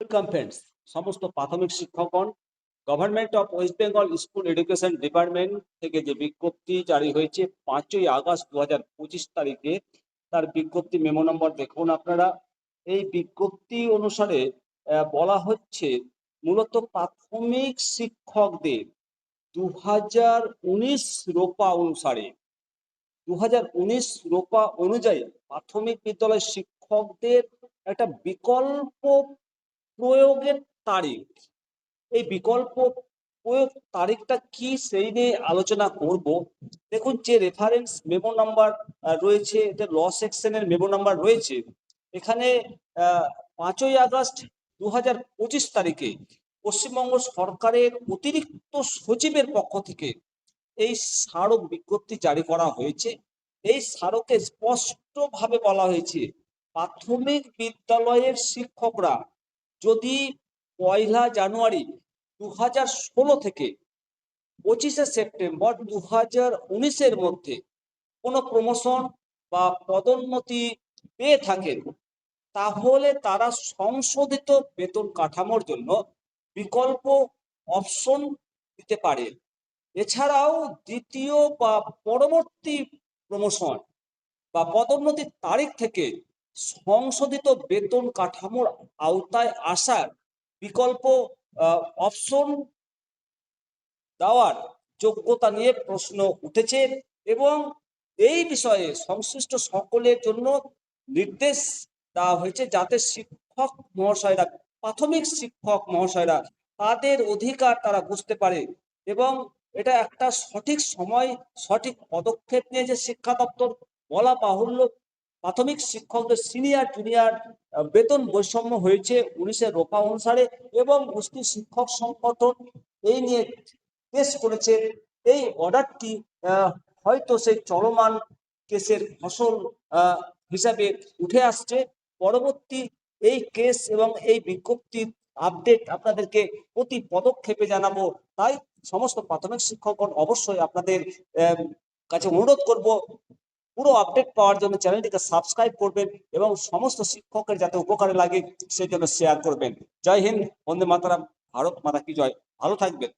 Welcome সমস্ত প্রাথমিক শিক্ষকগণ government of West Bengal school education department থেকে যে বিজ্ঞপ্তি জারি হয়েছে, পাঁচই আগস্ট দু হাজার পঁচিশ তারিখে, তার বিজ্ঞপ্তি মেমো নম্বর দেখুন আপনারা। এই বিজ্ঞপ্তি অনুসারে বলা হচ্ছে মূলত প্রাথমিক শিক্ষকদের দু হাজার উনিশ রোপা অনুসারে দু হাজার উনিশ রোপা অনুযায়ী প্রাথমিক বিদ্যালয় শিক্ষকদের একটা বিকল্প প্রয়োগের তারিখ। এই বিকল্প প্রয়োগ তারিখটা কি সেই নিয়ে আলোচনা করব। দেখুন যে রেফারেন্স মেমো নাম্বার রয়েছে, এটা ল সেকশনের মেমো নাম্বার রয়েছে। এখানে পাঁচই আগস্ট দু হাজার পঁচিশ তারিখে পশ্চিমবঙ্গ সরকারের অতিরিক্ত সচিবের পক্ষ থেকে এই স্মারক বিজ্ঞপ্তি জারি করা হয়েছে। এই স্মারকে স্পষ্টভাবে বলা হয়েছে, প্রাথমিক বিদ্যালয়ের শিক্ষকরা যদি পয়লা জানুয়ারি দু হাজার ষোলো থেকে পঁচিশে সেপ্টেম্বর দু হাজার উনিশের মধ্যে কোনো প্রমোশন বা পদোন্নতি পেয়ে থাকেন, তাহলে তারা সংশোধিত বেতন কাঠামোর জন্য বিকল্প অপশন দিতে পারে। এছাড়াও দ্বিতীয় বা পরবর্তী প্রমোশন বা পদোন্নতির তারিখ থেকে সংশোধিত বেতন কাঠামোর আওতায় আসার বিকল্প অপশন দেওয়ার যোগ্যতা নিয়ে প্রশ্ন উঠেছে এবং এই বিষয়ে সংশ্লিষ্ট সকলের জন্য নির্দেশ দেওয়া হয়েছে যাতে শিক্ষক মহাশয়রা, প্রাথমিক শিক্ষক মহাশয়রা তাদের অধিকার তারা বুঝতে পারে এবং এটা একটা সঠিক সময়, সঠিক পদক্ষেপ নিয়ে যে শিক্ষা দপ্তর বলা বাহুল্য প্রাথমিক শিক্ষকদের সিনিয়র জুনিয়র বেতন বৈষম্য হয়েছে উনিশের রোপা অনুসারে এবং মুসলিম শিক্ষক সংগঠন এই নিয়ে কেস করেছে। এই অর্ডারটি হয়তো সেই চলমান কেসের ফসল হিসাবে উঠে আসছে। পরবর্তী এই কেস এবং এই বিজ্ঞপ্তির আপডেট আপনাদেরকে প্রতি পদক্ষেপে জানাব। তাই সমস্ত প্রাথমিক শিক্ষকগণ অবশ্যই আপনাদের কাছে অনুরোধ করব পুরো আপডেট পাওয়ার জন্য চ্যানেলটিকে সাবস্ক্রাইব করবেন এবং সমস্ত শিক্ষকের যাতে উপকারে লাগে সেই জন্য শেয়ার করবেন। জয় হিন্দ, বন্দে মাতারাম, ভারত মাতা কি জয়। ভালো থাকবেন।